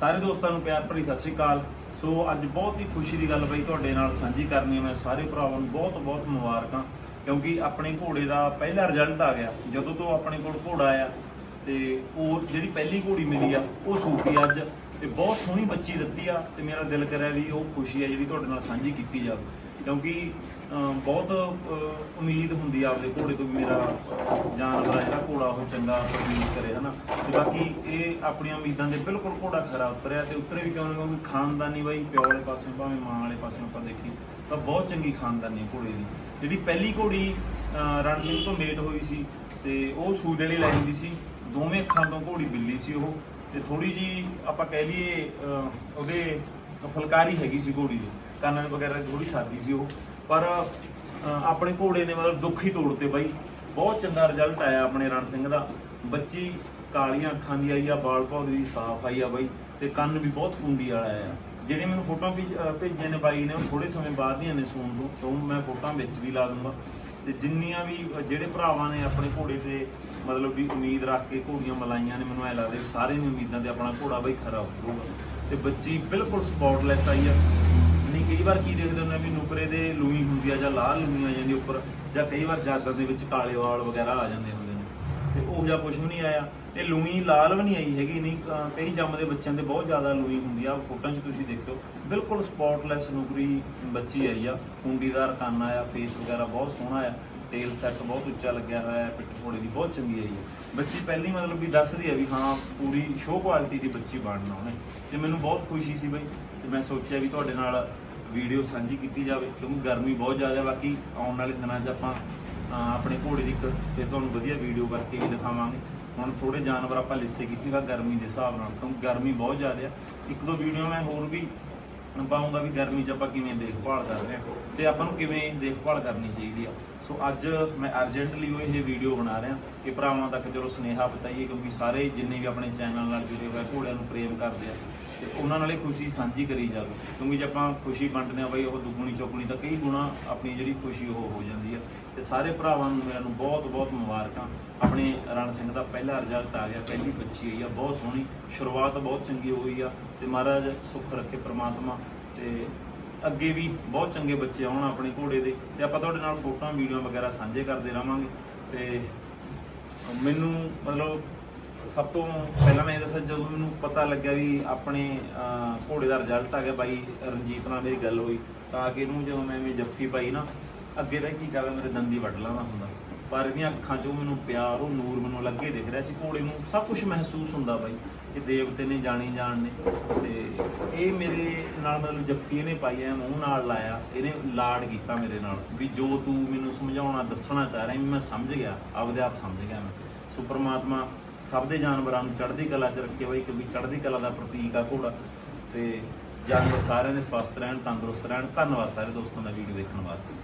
ਸਾਰੇ ਦੋਸਤਾਂ ਨੂੰ ਪਿਆਰ ਭਰੀ ਸਤਿ ਸ਼੍ਰੀ ਅਕਾਲ। ਸੋ ਅੱਜ ਬਹੁਤ ਹੀ ਖੁਸ਼ੀ ਦੀ ਗੱਲ ਬਈ ਤੁਹਾਡੇ ਨਾਲ ਸਾਂਝੀ ਕਰਨੀ ਹੈ। ਮੈਂ ਸਾਰੇ ਭਰਾਵਾਂ ਨੂੰ ਬਹੁਤ ਬਹੁਤ ਮੁਬਾਰਕਾਂ, ਕਿਉਂਕਿ ਆਪਣੇ ਘੋੜੇ ਦਾ ਪਹਿਲਾ ਰਿਜ਼ਲਟ ਆ ਗਿਆ। ਜਦੋਂ ਤੋਂ ਆਪਣੇ ਕੋਲ ਘੋੜਾ ਆਇਆ ਤੇ ਉਹ ਜਿਹੜੀ ਪਹਿਲੀ ਘੋੜੀ ਮਿਲੀ ਆ ਉਹ ਸੂਪੀ ਅੱਜ। ਤੇ ਬਹੁਤ ਸੋਹਣੀ ਬੱਚੀ ਦਿੱਤੀ ਆ ਤੇ ਮੇਰਾ ਦਿਲ ਕਰਿਆ ਵੀ ਉਹ ਖੁਸ਼ੀ ਆ ਜਿਹੜੀ ਤੁਹਾਡੇ ਨਾਲ ਸਾਂਝੀ ਕੀਤੀ ਜਾਵੇ। ਕਿਉਂਕਿ ਬਹੁਤ ਉਮੀਦ ਹੁੰਦੀ ਆ ਆਪਦੇ ਘੋੜੇ ਤੋਂ ਵੀ ਮੇਰਾ ਜਾਨਵਰ ਆ ਜਿਹੜਾ ਘੋੜਾ ਉਹ ਚੰਗਾ ਪ੍ਰਦੂਸ ਕਰੇ ਹਨਾ? ਤੇ ਬਾਕੀ ਇਹ ਆਪਣੀਆਂ ਉਮੀਦਾਂ ਦੇ ਬਿਲਕੁਲ ਘੋੜਾ ਖਰਾ ਉਤਰਿਆ ਤੇ ਉਤਰੇ ਵੀ ਕਿਉਂ ਨਾ? ਕਿਉਂਕਿ ਖਾਨਦਾਨੀ ਬਾਈ ਪਿਓ ਵਾਲੇ ਪਾਸਿਓਂ ਭਾਵੇਂ ਮਾਂ ਵਾਲੇ ਪਾਸਿਓਂ ਆਪਾਂ ਦੇਖੀ ਤਾਂ ਬਹੁਤ ਚੰਗੀ ਖਾਨਦਾਨੀ ਘੋੜੇ ਦੀ। ਜਿਹੜੀ ਪਹਿਲੀ ਘੋੜੀ ਅਹ, ਰਣ ਸਿੰਘ ਤੋਂ ਮੇਟ ਹੋਈ ਸੀ ਤੇ ਉਹ ਸੂਟ ਵਾਲੀ ਲਾਈ ਹੁੰਦੀ ਸੀ। ਦੋਵੇਂ ਅੱਖਾਂ ਤੋਂ ਘੋੜੀ ਬਿੱਲੀ ਸੀ ਉਹ ਤੇ ਥੋੜੀ ਜੀ ਆਪਾਂ ਕਹਿ ਲਈਏ ਅਹ, ਉਹਦੇ ਫੁਲਕਾਰੀ ਹੈਗੀ ਸੀ ਘੋੜੀ ਦੀ ਕੰਨ ਵਗੈਰਾ ਥੋੜੀ ਸਾਦੀ ਸੀ ਉਹ। ਪਰ ਅਹ, ਆਪਣੇ ਘੋੜੇ ਨੇ ਮਤਲਬ ਦੁੱਖ ਹੀ ਤੋੜਤੇ ਬਾਈ। ਬਹੁਤ ਚੰਗਾ ਰਿਜ਼ਲਟ ਆਇਆ ਆਪਣੇ ਰਣ ਸਿੰਘ ਦਾ। ਬੱਚੀ ਕਾਲੀਆਂ ਅੱਖਾਂ ਦੀ ਆਈ ਆ ਬਾਲ ਪੌੜੀ ਦੀ ਸਾਫ਼ ਆਈ ਆ ਬਾਈ ਤੇ ਕੰਨ ਵੀ ਬਹੁਤ ਕੁੰਡੀ ਵਾਲਾ ਆਇਆ। ਜਿਹੜੇ ਮੈਨੂੰ ਫੋਟੋਆਂ ਭੇਜ- ਅਹ, ਭੇਜੀਆਂ ਨੇ ਬਾਈ ਨੇ ਉਹ ਥੋੜੇ ਸਮੇਂ ਬਾਅਦ ਦੀਆਂ ਨੇ ਸੂਣ ਤੋਂ ਤੋਂ ਮੈਂ ਫੋਟੋਆਂ ਵਿੱਚ ਵੀ ਲਾ ਦੂੰਗਾ। ਤੇ ਜਿੰਨੀਆਂ ਵੀ ਅਹ, ਜਿਹੜੇ ਭਰਾਵਾਂ ਨੇ ਆਪਣੇ ਘੋੜੇ ਤੇ ਮਤਲਬ ਵੀ ਉਮੀਦ ਰੱਖ ਕੇ ਘੋੜੀਆਂ ਮਲਾਈਆਂ ਨੇ, ਮੈਨੂੰ ਐ ਲੱਗਦਾ ਵੀ ਸਾਰੇ ਦੀ ਉਮੀਦਾਂ ਤੇ ਆਪਣਾ ਘੋੜਾ ਬਈ ਖਰਾ ਉਤਰੂਗਾ ਤੇ ਬੱਚੀ ਬਿਲਕੁਲ ਸਪੌਟਲੈਸ ਆਈ ਆ। ਨਹੀਂ, ਕਈ ਵਾਰ ਕੀ ਦੇਖਦੇ ਹੁੰਦੇ ਆ, ਵੀ ਨੁਕਰੇ ਦੇ ਲੂਈ ਹੁੰਦੀ ਆ ਜਾਂ ਲਾਲ ਲੂਈ ਆ ਜਾਂਦੀ ਉੱਪਰ, ਜਾਂ ਕਈ ਵਾਰ ਜਾਗਰ ਦੇ ਵਿੱਚ ਕਾਲੇ ਵਾਲ ਵਗੈਰਾ ਆ ਜਾਂਦੇ ਹੁੰਦੇ ਨੇ। ਤੇ ਉਹ ਜਿਹਾ ਕੁਝ ਵੀ ਨਹੀਂ ਆਇਆ। ਇਹ ਲੂਈ ਲਾਲ ਵੀ ਨਹੀਂ ਆਈ ਹੈਗੀ, ਨਹੀਂ ਕਈ ਜੰਮ ਦੇ ਬੱਚਿਆਂ ਦੇ ਬਹੁਤ ਜ਼ਿਆਦਾ ਲੂਈ ਹੁੰਦੀ ਆ ਫੋਟੋਆਂ 'ਚ ਤੁਸੀਂ ਦੇਖਿਓ। ਬਿਲਕੁਲ ਸਪੌਟਲੈਸ ਨੁਕਰੀ ਬੱਚੀ ਆਈ ਆ। ਕੁੰਡੀਦਾਰ ਕੰਨ ਆਇਆ ਫੇਸ ਵਗੈਰਾ ਬਹੁਤ ਸੋਹਣਾ ਆ। ਟੇਲ ਸੈੱਟ ਬਹੁਤ ਉੱਚਾ ਲੱਗਿਆ ਹੋਇਆ ਹੈ, ਪਿੱਠ ਘੋੜੇ ਦੀ ਬਹੁਤ ਚੰਗੀ ਆਈ ਹੈ। ਬੱਚੀ ਪਹਿਲੀ ਮਤਲਬ ਵੀ ਦੱਸਦੀ ਹੈ ਵੀ ਹਾਂ, ਪੂਰੀ ਸ਼ੋਅ ਕੁਆਲਿਟੀ ਦੀ ਬੱਚੀ ਬਣਨਾ ਉਹਨੇ। ਤੇ ਮੈਨੂੰ ਬਹੁਤ ਖੁਸ਼ੀ ਸੀ ਬਈ, ਤੇ ਮੈਂ ਸੋਚਿਆ ਵੀ ਤੁਹਾਡੇ ਨਾਲ ਵੀਡੀਓ ਸਾਂਝੀ ਕੀਤੀ ਜਾਵੇ, ਕਿਉਂਕਿ ਗਰਮੀ ਬਹੁਤ ਜ਼ਿਆਦਾ ਬਾਕੀ ਆਉਣ ਵਾਲੇ ਦਿਨਾਂ 'ਚ ਆਪਾਂ ਆਪਣੇ ਘੋੜੇ ਦੀ ਇੱਕ ਫਿਰ ਤੁਹਾਨੂੰ ਵਧੀਆ ਵੀਡੀਓ ਕਰਕੇ ਵੀ ਦਿਖਾਵਾਂਗੇ। ਹੁਣ ਥੋੜੇ ਜਾਨਵਰ ਆਪਾਂ ਲਿਸੇ ਕੀਤੀ ਹੋਇਆ ਗਰਮੀ ਦੇ ਹਿਸਾਬ ਨਾਲ, ਕਿਉਂਕਿ ਗਰਮੀ ਬਹੁਤ ਜ਼ਿਆਦਾ ਆ ਇੱਕ ਦੋ ਵੀਡੀਓ ਮੈਂ ਹੋਰ ਵੀ ਪਾਉਂਗਾ ਵੀ ਗਰਮੀ 'ਚ ਆਪਾਂ ਕਿਵੇਂ ਦੇਖਭਾਲ ਕਰ ਰਹੇ ਹਾਂ ਤੇ ਆਪਾਂ ਨੂੰ ਕਿਵੇਂ ਦੇਖਭਾਲ ਕਰਨੀ ਚਾਹੀਦੀ ਆ। ਸੋ ਅੱਜ ਮੈਂ ਅਰਜੈਂਟਲੀ ਉਹ ਇਹ ਵੀਡੀਓ ਬਣਾ ਰਿਹਾ ਕਿ ਭਰਾਵਾਂ ਤੱਕ ਚਲੋ ਸੁਨੇਹਾ ਪਹੁੰਚਾਈਏ ਕਿਉਂਕਿ ਸਾਰੇ ਜਿੰਨੇ ਵੀ ਆਪਣੇ ਚੈਨਲ ਨਾਲ ਜੁੜੇ ਹੋਏ ਘੋੜਿਆਂ ਨੂੰ ਪ੍ਰੇਮ ਕਰਦੇ ਆ ਤੇ ਉਹਨਾਂ ਨਾਲ ਹੀ ਖੁਸ਼ੀ ਸਾਂਝੀ ਕਰੀ ਜਾਵੇ। ਕਿਉਂਕਿ ਜੇ ਆਪਾਂ ਖੁਸ਼ੀ ਵੰਡਦੇ ਆ ਬਈ ਉਹ ਦੁੱਗਣੀ ਚੌਗਣੀ ਤਾਂ ਕਈ ਗੁਣਾ ਆਪਣੀ ਜਿਹੜੀ ਖੁਸ਼ੀ ਉਹ ਹੋ ਜਾਂਦੀ ਆ ਤੇ ਸਾਰੇ ਭਰਾਵਾਂ ਨੂੰ, ਮੇਰਾ ਨੂੰ ਬਹੁਤ ਬਹੁਤ ਮੁਬਾਰਕਾਂ। ਆਪਣੇ ਰਣ ਸਿੰਘ ਦਾ ਪਹਿਲਾ ਰਿਜ਼ਲਟ ਆ ਗਿਆ, ਪਹਿਲੀ ਬੱਚੀ ਆਈ ਆ, ਬਹੁਤ ਸੋਹਣੀ। ਸ਼ੁਰੂਆਤ ਬਹੁਤ ਚੰਗੀ ਹੋਈ ਆ ਤੇ ਮਹਾਰਾਜ ਸੁੱਖ ਰੱਖੇ ਪ੍ਰਮਾਤਮਾ ਤੇ ਅੱਗੇ ਵੀ ਬਹੁਤ ਚੰਗੇ ਬੱਚੇ ਆਉਣ ਆਪਣੇ ਘੋੜੇ ਦੇ। ਤੇ ਆਪਾਂ ਤੁਹਾਡੇ ਨਾਲ ਫੋਟੋਆਂ ਵੀਡੀਓ ਵਗੈਰਾ ਸਾਂਝੇ ਕਰਦੇ ਰਵਾਂਗੇ। ਤੇ ਮੈਨੂੰ ਮਤਲਬ ਸਭ ਤੋਂ ਪਹਿਲਾਂ ਮੈਂ ਇਹ ਦੱਸਿਆ ਜਦੋਂ ਮੈਨੂੰ ਪਤਾ ਲੱਗਿਆ ਵੀ ਆਪਣੇ ਘੋੜੇ ਦਾ ਰਿਜ਼ਲਟ ਆ ਗਿਆ ਬਾਈ ਰਣਜੀਤ ਨਾਲ ਮੇਰੀ ਗੱਲ ਹੋਈ, ਤਾਂ ਕਿ ਇਹਨੂੰ ਜਦੋਂ ਮੈਂ ਐਵੇਂ ਜੱਫੀ ਪਾਈ ਨਾ, ਅੱਗੇ ਤਾਂ ਕੀ ਕਰਦਾ, ਮੇਰੇ ਦੰਦੀ ਵੱਢ ਲਾਉਂਦਾ ਹੁੰਦਾ। ਪਰ ਇਹਦੀਆਂ ਅੱਖਾਂ 'ਚੋਂ ਮੈਨੂੰ ਪਿਆਰ, ਉਹ ਨੂਰ ਮੈਨੂੰ ਲੱਗੇ ਦਿਖ ਰਿਹਾ ਸੀ, ਘੋੜੇ ਨੂੰ ਸਭ ਕੁਝ ਮਹਿਸੂਸ ਹੁੰਦਾ ਬਾਈ, ਕਿ ਦੇਵਤੇ ਨੇ ਜਾਣੀ ਜਾਣ ਨੇ। ਤੇ ਇਹ ਮੇਰੇ ਨਾਲ ਮਤਲਬ ਜੱਫੀ ਇਹਨੇ ਪਾਈ ਐ, ਮੂੰਹ ਨਾਲ ਲਾਇਆ, ਇਹਨੇ ਲਾਡ ਕੀਤਾ ਮੇਰੇ ਨਾਲ, ਵੀ ਜੋ ਤੂੰ ਮੈਨੂੰ ਸਮਝਾਉਣਾ, ਦੱਸਣਾ ਚਾਹ ਰਿਹਾ ਵੀ ਮੈਂ ਸਮਝ ਗਿਆ, ਆਪਦੇ ਆਪ ਸਮਝ ਗਿਆ ਮੈਂ। ਸੋ ਪ੍ਰਮਾਤਮਾ ਸਭ ਦੇ ਜਾਨਵਰਾਂ ਨੂੰ ਚੜ੍ਹਦੀ ਕਲਾ 'ਚ ਰੱਖੇ ਬਾਈ ਕਿਉਂਕਿ ਚੜ੍ਹਦੀ ਕਲਾ ਦਾ ਪ੍ਰਤੀਕ ਆ ਘੋੜਾ। ਤੇ ਜਾਨਵਰ ਸਾਰਿਆਂ ਦੇ ਸਵਸਥ ਰਹਿਣ, ਤੰਦਰੁਸਤ ਰਹਿਣ। ਧੰਨਵਾਦ ਸਾਰੇ ਦੋਸਤਾਂ ਦਾ ਵੀਡੀਓ ਦੇਖਣ ਵਾਸਤੇ।